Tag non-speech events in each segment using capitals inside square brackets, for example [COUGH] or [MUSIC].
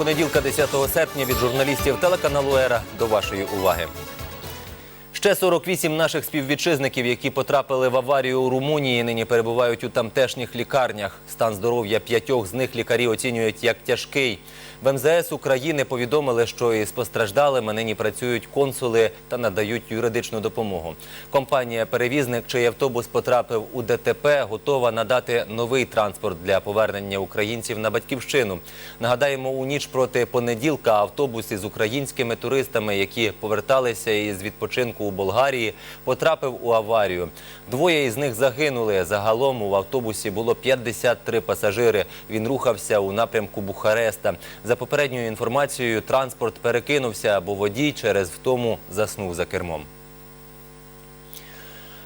понеділка, 10 серпня, від журналістів телеканалу Ера до вашої уваги. Ще 48 наших співвітчизників, які потрапили в аварію у Румунії, нині перебувають у тамтешніх лікарнях. Стан здоров'я п'ятьох з них лікарі оцінюють як тяжкий. В МЗС України повідомили, що із постраждалими нині працюють консули та надають юридичну допомогу. Компанія-перевізник, чий автобус потрапив у ДТП, готова надати новий транспорт для повернення українців на батьківщину. Нагадаємо, у ніч проти понеділка автобус із українськими туристами, які поверталися із відпочинку у Болгарії, потрапив у аварію. Двоє із них загинули. Загалом у автобусі було 53 пасажири. Він рухався у напрямку Бухареста. За попередньою інформацією, транспорт перекинувся, бо водій через втому заснув за кермом.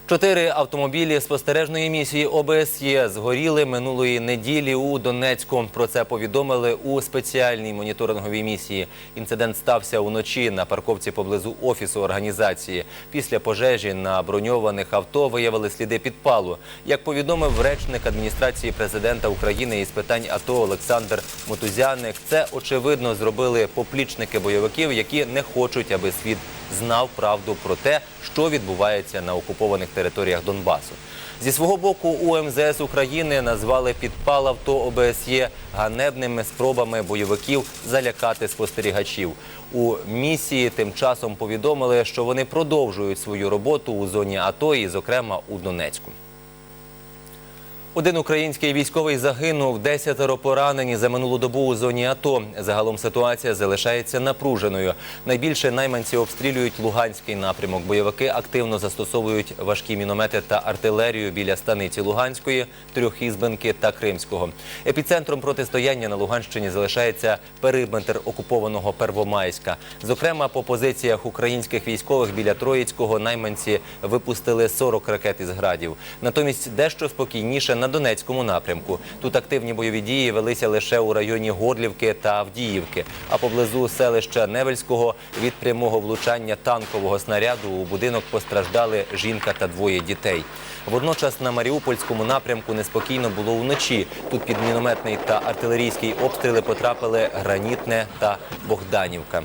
Чотири автомобілі спостережної місії ОБСЄ згоріли минулої неділі у Донецьку. Про це повідомили у спеціальній моніторинговій місії. Інцидент стався уночі на парковці поблизу офісу організації. Після пожежі на броньованих авто виявили сліди підпалу. Як повідомив речник адміністрації президента України із питань АТО Олександр Мотузяник, це очевидно зробили поплічники бойовиків, які не хочуть, аби світ знав правду про те, що відбувається на окупованих територіях Донбасу. Зі свого боку, у МЗС України назвали підпал авто ОБСЄ ганебними спробами бойовиків залякати спостерігачів. У місії тим часом повідомили, що вони продовжують свою роботу у зоні АТО і, зокрема, у Донецьку. Один український військовий загинув, десятеро поранені за минулу добу у зоні АТО. Загалом ситуація залишається напруженою. Найбільше найманці обстрілюють Луганський напрямок. Бойовики активно застосовують важкі міномети та артилерію біля станиці Луганської, Трьохізбенки та Кримського. Епіцентром протистояння на Луганщині залишається периметр окупованого Первомайська. Зокрема, по позиціях українських військових біля Троїцького найманці випустили 40 ракет із градів. Натомість дещо спокійніше на Донецькому напрямку. Тут активні бойові дії велися лише у районі Горлівки та Авдіївки. А поблизу селища Невельського від прямого влучання танкового снаряду у будинок постраждали жінка та двоє дітей. Водночас на Маріупольському напрямку неспокійно було вночі. Тут під мінометний та артилерійський обстріли потрапили Гранітне та Богданівка.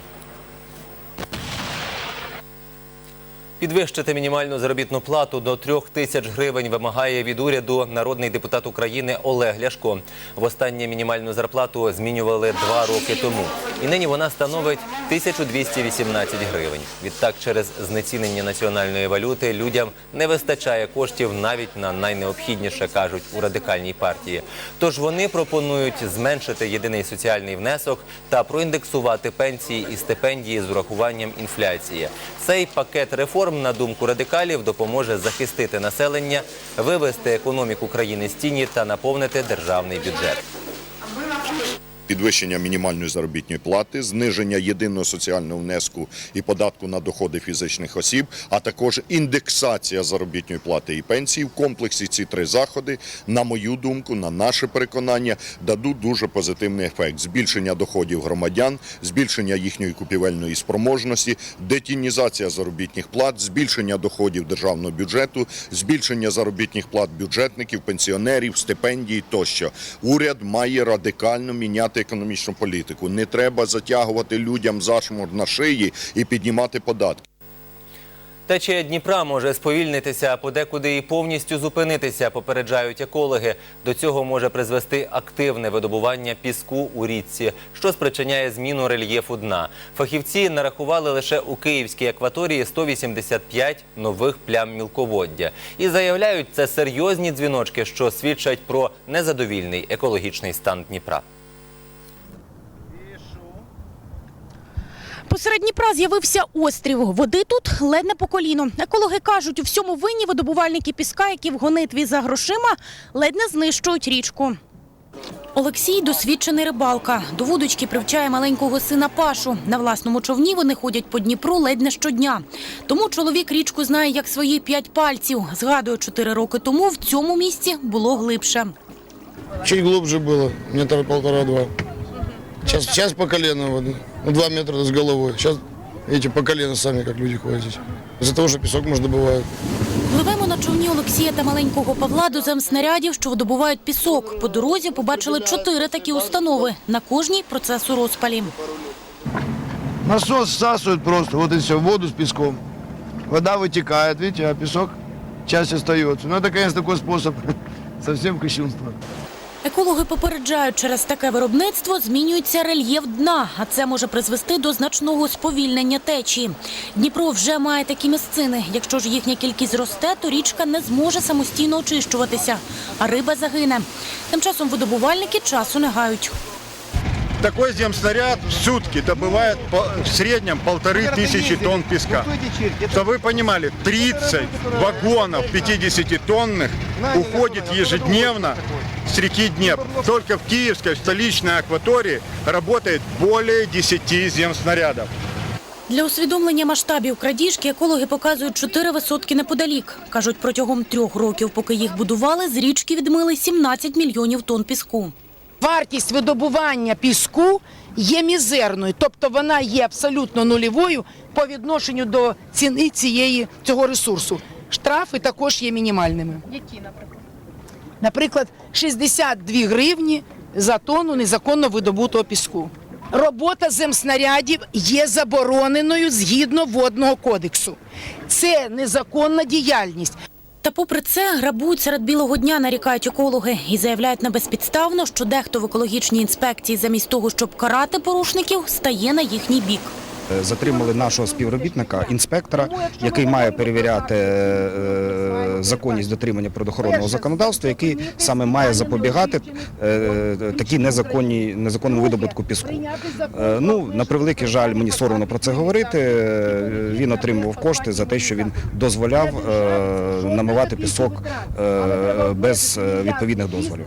Підвищити мінімальну заробітну плату до трьох тисяч гривень вимагає від уряду народний депутат України Олег Ляшко. Востаннє мінімальну зарплату змінювали два роки тому. І нині вона становить 1218 гривень. Відтак, через знецінення національної валюти людям не вистачає коштів навіть на найнеобхідніше, кажуть у радикальній партії. Тож вони пропонують зменшити єдиний соціальний внесок та проіндексувати пенсії і стипендії з урахуванням інфляції. Цей пакет реформ, на думку радикалів, допоможе захистити населення, вивести економіку країни з тіні та наповнити державний бюджет. Підвищення мінімальної заробітної плати, зниження єдиного соціального внеску і податку на доходи фізичних осіб, а також індексація заробітної плати і пенсії в комплексі ці три заходи, на мою думку, на наше переконання, дадуть дуже позитивний ефект: збільшення доходів громадян, збільшення їхньої купівельної спроможності, детінізація заробітних плат, збільшення доходів державного бюджету, збільшення заробітних плат бюджетників, пенсіонерів, стипендій тощо. Уряд має радикально міняти економічну політику. Не треба затягувати людям зашмор на шиї і піднімати податки. Течія Дніпра може сповільнитися, а подекуди і повністю зупинитися, попереджають екологи. До цього може призвести активне видобування піску у річці, що спричиняє зміну рельєфу дна. Фахівці нарахували лише у київській акваторії 185 нових плям мілководдя. І заявляють, це серйозні дзвіночки, що свідчать про незадовільний екологічний стан Дніпра. Посеред Дніпра з'явився острів. Води тут ледь не по коліно. Екологи кажуть, у всьому винні видобувальники піска, які в гонитві за грошима ледь не знищують річку. Олексій досвідчений рибалка. До вудочки привчає маленького сина Пашу. На власному човні вони ходять по Дніпру ледь не щодня. Тому чоловік річку знає як свої п'ять пальців. Згадує, чотири роки тому в цьому місці було глибше. Чуть глубже было, метра полтора-два. Сейчас, сейчас по колено воды, ну, два метра с головой. Сейчас Эти по колено сами, как люди ходят здесь. Из-за того, что песок может добывают. Пливемо на човні Олексія та маленького Павла до земснарядів, що видобувають пісок. По дорозі побачили чотири такі установи. На кожній процес у розпалі. Насос всасывают просто, вот и все, в воду с песком. Вода вытекает, видите, а песок часть остается. Ну, это, конечно, такой способ [LAUGHS] совсем кощунства. Екологи попереджають, через таке виробництво змінюється рельєф дна, а це може призвести до значного сповільнення течії. Дніпро вже має такі місцини. Якщо ж їхня кількість зросте, то річка не зможе самостійно очищуватися, а риба загине. Тим часом видобувальники часу не гають. Такой земснаряд в сутки добывает по- в среднем полторы тысячи тонн песка. Чтобы вы понимали, 30 вагонов 50-тонных уходит ежедневно с реки Днепр. Только в Киевской в столичной акватории работает более 10 земснарядов. Для усвідомлення масштабів крадіжки екологи показують чотири висотки неподалік. Кажуть, протягом трьох років, поки їх будували, з річки відмили 17 мільйонів тонн піску. Вартість видобування піску є мізерною, тобто вона є абсолютно нульовою по відношенню до ціни цієї цього ресурсу. Штрафи також є мінімальними. Які, наприклад? Наприклад, 62 гривні за тонну незаконно видобутого піску. Робота земснарядів є забороненою згідно водного кодексу. Це незаконна діяльність. Та попри це грабують серед білого дня, нарікають екологи і заявляють небезпідставно, що дехто в екологічній інспекції замість того, щоб карати порушників, стає на їхній бік. Е, Затримали нашого співробітника, інспектора, який має перевіряти е, законність дотримання природоохоронного законодавства, який саме має запобігати е, такій незаконній незаконному видобутку піску. Е, Ну на превеликий жаль, мені соромно про це говорити. Е, Він отримував кошти за те, що він дозволяв е, намивати пісок е, без е, відповідних дозволів.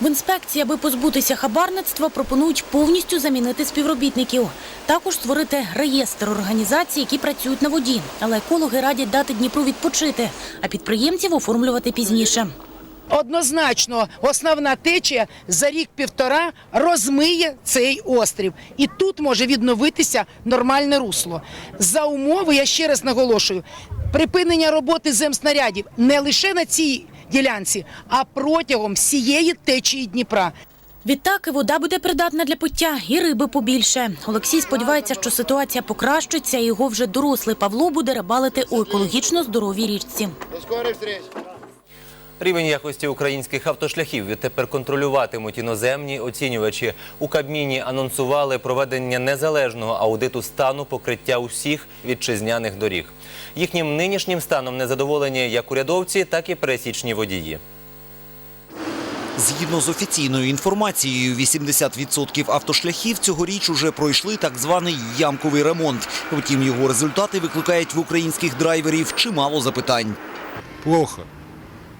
В інспекції, аби позбутися хабарництва, пропонують повністю замінити співробітників. Також створити реєстр організацій, які працюють на воді. Але екологи радять дати Дніпру відпочити, а підприємців оформлювати пізніше. Однозначно, основна течія за рік-півтора розмиє цей острів. І тут може відновитися нормальне русло. За умови, я ще раз наголошую, припинення роботи земснарядів не лише на цій ділянці, а протягом всієї течії Дніпра. Відтак і вода буде придатна для пиття, і риби побільше. Олексій сподівається, що ситуація покращиться, і його вже дорослий Павло буде рибалити у екологічно здоровій річці. Рівень якості українських автошляхів відтепер контролюватимуть іноземні оцінювачі. У Кабміні анонсували проведення незалежного аудиту стану покриття усіх вітчизняних доріг. Їхнім нинішнім станом незадоволені як урядовці, так і пересічні водії. Згідно з офіційною інформацією, 80% автошляхів цьогоріч уже пройшли так званий ямковий ремонт. Втім, його результати викликають в українських драйверів чимало запитань. плохо.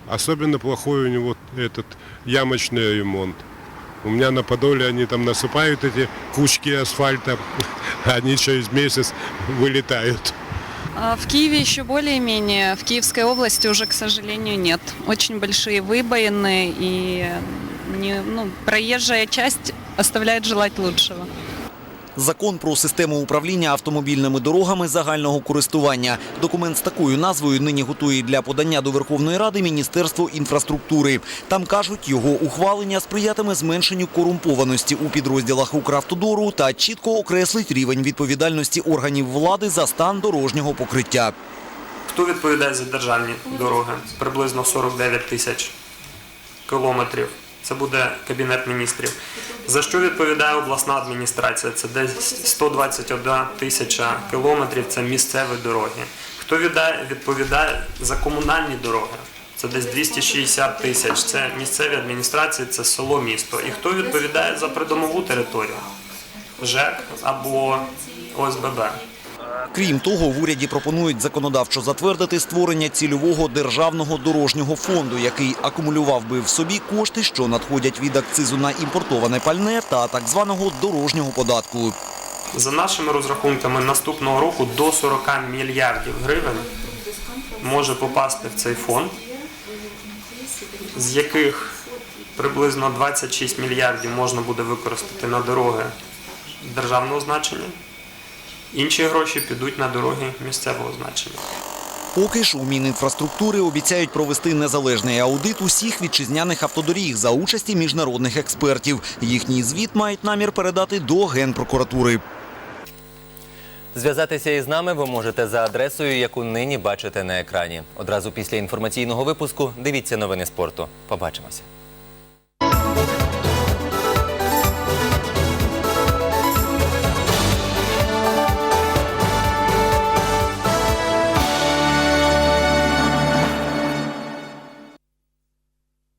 Особенно плохой у него этот ямочный ремонт. У меня на Подоле они там насыпают эти кучки асфальта, [LAUGHS] они через месяц вылетают. А В Киеве еще более-менее, в Киевской области уже, к сожалению, нет. Очень большие выбоины и не, ну, проезжая часть оставляет желать лучшего. Закон про систему управління автомобільними дорогами загального користування. Документ з такою назвою нині готує для подання до Верховної Ради Міністерство інфраструктури. Там кажуть, його ухвалення сприятиме зменшенню корумпованості у підрозділах Укравтодору та чітко окреслить рівень відповідальності органів влади за стан дорожнього покриття. Хто відповідає за державні дороги? Приблизно 49 тисяч кілометрів. Це буде Кабінет міністрів. За що відповідає обласна адміністрація? Це десь 121 тисяча кілометрів, це місцеві дороги. Хто відповідає за комунальні дороги? Це десь 260 тисяч. Це місцеві адміністрації, це село, місто. І хто відповідає за придомову територію? ЖЕК або ОСББ. Крім того, в уряді пропонують законодавчо затвердити створення цільового державного дорожнього фонду, який акумулював би в собі кошти, що надходять від акцизу на імпортоване пальне та так званого дорожнього податку. За нашими розрахунками, наступного року до 40 мільярдів гривень може попасти в цей фонд, з яких приблизно 26 мільярдів можна буде використати на дороги державного значення, Інші гроші підуть на дороги місцевого значення. Поки ж у Мінінфраструктури обіцяють провести незалежний аудит усіх вітчизняних автодоріг за участі міжнародних експертів. Їхній звіт мають намір передати до Генпрокуратури. Зв'язатися із нами ви можете за адресою, яку нині бачите на екрані. Одразу після інформаційного випуску дивіться новини спорту. Побачимося.